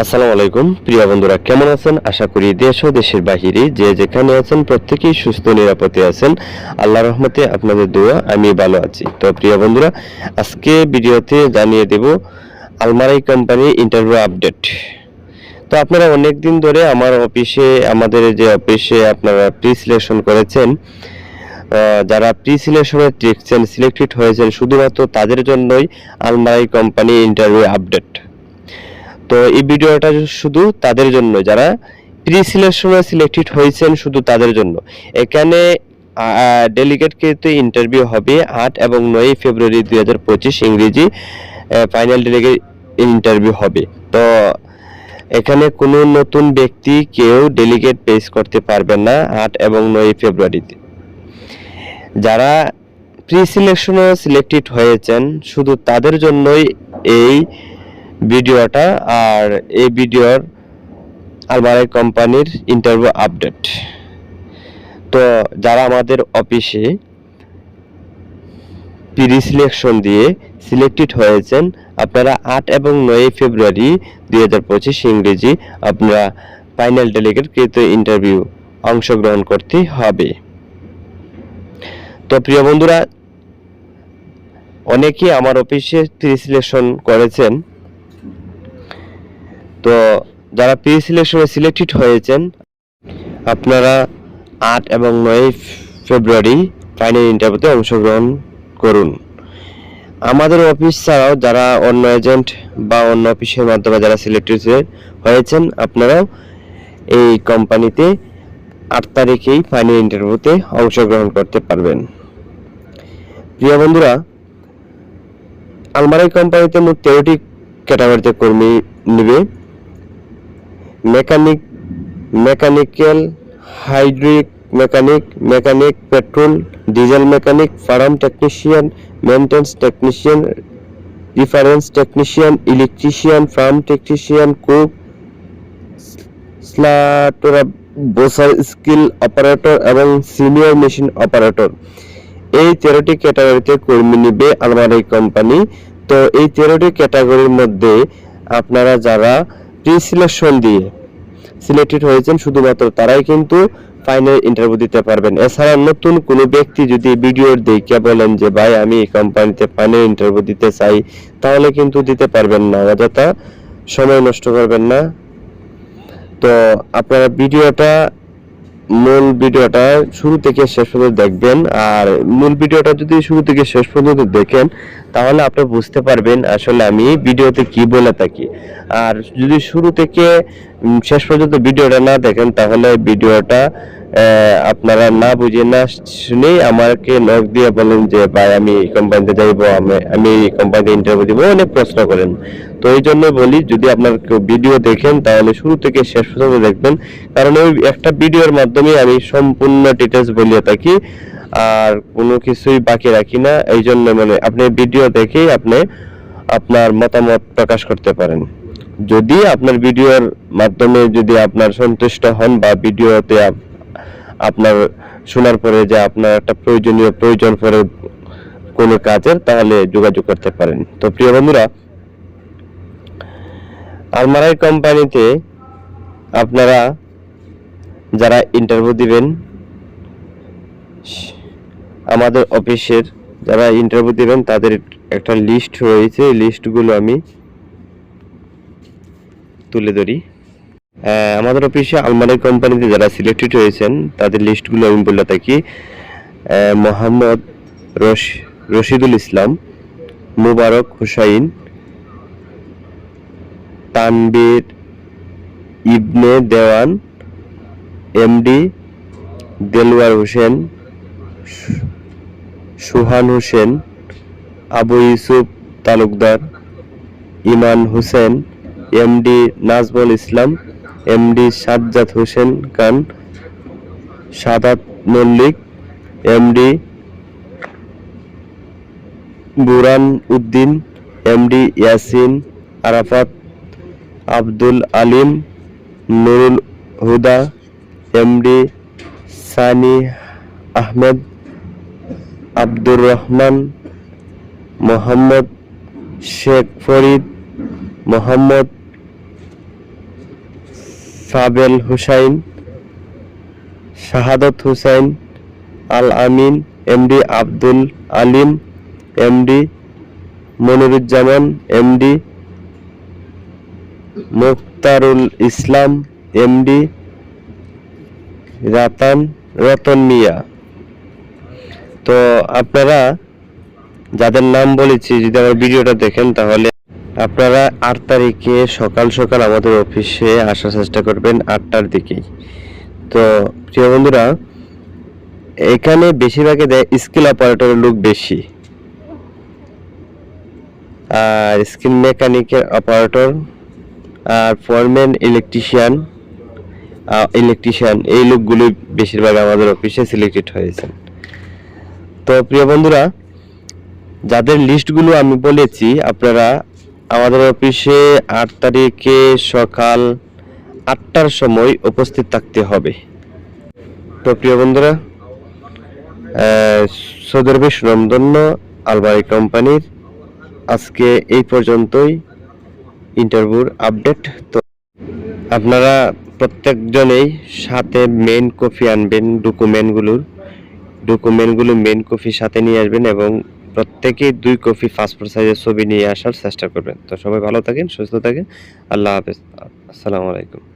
আসসালামু আলাইকুম। প্রিয় বন্ধুরা, কেমন আছেন? আশা করি দেশ ও দেশের বাহিরে যে যেখানে আছেন, প্রত্যেকেই সুস্থ, নিরাপদে আছেন। আল্লাহ রহমতে আপনাদের দোয়া, আমি ভালো আছি। তো প্রিয় বন্ধুরা, আজকে ভিডিওতে জানিয়ে দেব আলমারাই কোম্পানি ইন্টারভিউ আপডেট। তো আপনারা অনেক দিন ধরে আমার অফিসে, আমাদের যে অফিসে আপনারা প্রি সিলেকশন করেছেন যারা প্রি সিলেকশনে দেখছেন সিলেক্টেড হয়েছেন, শুধুমাত্র তাদের জন্যই আলমারাই কোম্পানি ইন্টারভিউ আপডেট। তো এই ভিডিওটা শুধু তাদের জন্য, যারা প্রি সিলেকশনে সিলেক্টেড হয়েছেন শুধু তাদের জন্য। এখানে ডেলিগেট কিন্তু ইন্টারভিউ হবে আট এবং নয় ফেব্রুয়ারি দুই হাজার পঁচিশ ইংরেজি ফাইনাল ডেলিগেট ইন্টারভিউ হবে। তো এখানে কোনো নতুন ব্যক্তি কেউ ডেলিগেট পেশ করতে পারবেন না আট এবং নয় ফেব্রুয়ারিতে। যারা প্রি সিলেকশনে সিলেক্টেড হয়েছেন, শুধু তাদের জন্যই এই ভিডিওটা আর এই ভিডিওর আলমারাই কোম্পানির ইন্টারভিউ আপডেট তো যারা আমাদের অফিসে প্রি সিলেকশন দিয়ে সিলেক্টেড হয়েছেন, আপনারা আট এবং নয় ফেব্রুয়ারি দুই হাজার পঁচিশ ইংরেজি আপনারা ফাইনাল ডেলিগেট কৃত ইন্টারভিউ অংশগ্রহণ করতে হবে। তো প্রিয় বন্ধুরা, অনেকেই আমার অফিসে প্রি সিলেকশন করেছেন। তো যারা প্রি সিলেকশনে সিলেক্টেড হয়েছেন, আপনারা আট এবং নয় ফেব্রুয়ারি ফাইনাল ইন্টারভিউতে অংশগ্রহণ করুন। আমাদের অফিস ছাড়াও যারা অন্য এজেন্ট বা অন্য অফিসের মাধ্যমে যারা সিলেক্টেড হয়েছেন, আপনারাও এই কোম্পানিতে আট তারিখেই ফাইনাল ইন্টারভিউতে অংশগ্রহণ করতে পারবেন। প্রিয় বন্ধুরা, আলমারি কোম্পানিতে মোট তেরোটি ক্যাটাগরিতে কর্মী নেবে। Mechanic, mechanical hydraulic mechanic mechanic, petrol, diesel mechanic, farm technician, maintenance technician, reference technician, electrician, farm technician cook স্লাটোরা বোসার স্কিল অপারেটর এবং সিনিয়র মেশিন অপারেটর। এই তেরোটি ক্যাটাগরিতে কর্মী নিবে আলমারি কোম্পানি। তো এই তেরোটি ক্যাটাগরির মধ্যে আপনারা যারা প্রি সিলেকশন দিয়ে সিলেক্টেড হয়েছেন শুধুমাত্র তারাই কিন্তু ফাইনাল ইন্টারভিউ দিতে পারবেন। এছাড়া নতুন কোনো ব্যক্তি যদি ভিডিওর দেখে বলেন যে, ভাই, আমি এই কোম্পানিতে ফাইনাল ইন্টারভিউ দিতে চাই, তাহলে কিন্তু দিতে পারবেন না। অযথা সময় নষ্ট করবেন না। তো আপনারা ভিডিওটা মূল ভিডিওটা শুরু থেকে শেষ পর্যন্ত দেখবেন। আর মূল ভিডিওটা যদি শুরু থেকে শেষ পর্যন্ত দেখেন, তাহলে আপনি বুঝতে পারবেন আসলে আমি ভিডিওতে কি বলে থাকি। আর যদি শুরু থেকে শেষ পর্যন্ত ভিডিওটা না দেখেন, তাহলে ভিডিওটা আপনারা না বুঝে না শুনেই আমাকে নখ দিয়ে বলেন যে, ভাই, আমি এই কোম্পানিতে যাইবো, আমি এই কোম্পানিতে ইন্টারভিউ দিব। অনেক প্রশ্ন করেন। তো এই জন্য বলি, যদি আপনার কেউ ভিডিও দেখেন, তাহলে শুরু থেকে শেষ পর্যন্ত দেখবেন। কারণ ওই একটা ভিডিওর মাধ্যমে আমি সম্পূর্ণ ডিটেলস বলিয়ে থাকি, আর কোনো কিছুই বাকি রাখি না। এই জন্য মানে আপনি ভিডিও দেখেই আপনি আপনার মতামত প্রকাশ করতে পারেন। যদি আপনার ভিডিওর মাধ্যমে যদি আপনার সন্তুষ্ট হন বা ভিডিওতে আপনার শোনার পরে যে আপনার একটা প্রয়োজনীয় প্রয়োজন পরে কোনো কাজের, তাহলে যোগাযোগ করতে পারেন। তো প্রিয় বন্ধুরা, আলমারাই কোম্পানিতে আপনারা যারা ইন্টারভিউ দিবেন, আমাদের অফিসের যারা ইন্টারভিউ দিবেন, তাদের একটা লিস্ট রয়েছে। লিস্টগুলো আমি তুলে ধরি। আমাদের অফিসে আলমারি কোম্পানিতে যারা সিলেক্টেড হয়েছেন, তাদের লিস্টগুলো আমি বলে থাকি। Mohammad Rash Rashidul Islam, Mubarak Hussain, Tanvir Ibne Dewan MD Delwar Hossain, Suhan Hossain, Abu Yusuf Talukdar, Iman Hossain MD Nazmul Islam MD Sajjad Hossain Khan, Sadat Mallick MD Buran Uddin MD Yasin, Arafat Abdul Alim, Nurul Huda MD Sunny Ahmed, Abdur Rahman, Mohammad Sheikh Farid, Mohammad Fabel Hussain, Shahadat Hussain Al Amin MD Abdul Alim, MD Moniruzzaman, MD Muktarul Islam, MD Ratan Ratan Mia. তো আপনারা যাদের নাম বলেছি, যদি আমার ভিডিওটা দেখেন, তাহলে আপনারা আট তারিখে সকাল সকাল আমাদের অফিসে আসার চেষ্টা করবেন আটটার দিকেই তো প্রিয় বন্ধুরা, এখানে বেশিরভাগই দেয় স্কিল অপারেটরের লোক বেশি। আর স্কিল মেকানিকের অপারেটর, আর ফরম্যান, ইলেকট্রিশিয়ান ইলেকট্রিশিয়ান, এই লোকগুলো বেশিরভাগ আমাদের অফিসে সিলেক্টেড হয়েছেন। তো প্রিয় বন্ধুরা, যাদের লিস্টগুলো আমি বলেছি, আপনারা আমাদের অফিসে আট তারিখে সকাল আটটার সময় উপস্থিত থাকতে হবে। তো প্রিয় বন্ধুরা আহ, সৌদি আরবের সুনামধন্য আলবারি কোম্পানির আজকে এই পর্যন্তই। ইন্টারভিউর আপডেট তো আপনারা প্রত্যেকজনেই সাথে মেন কপি আনবেন ডকুমেন্টগুলোর ডকুমেন্টগুলো মেন কপি সাথে নিয়ে আসবেন এবং প্রত্যেকেই দুই কপি পাসপোর্ট সাইজের ছবি নিয়ে আসার চেষ্টা করবেন। তো সবাই ভালো থাকেন, সুস্থ থাকেন। আল্লাহ হাফেজ। আসসালামু আলাইকুম।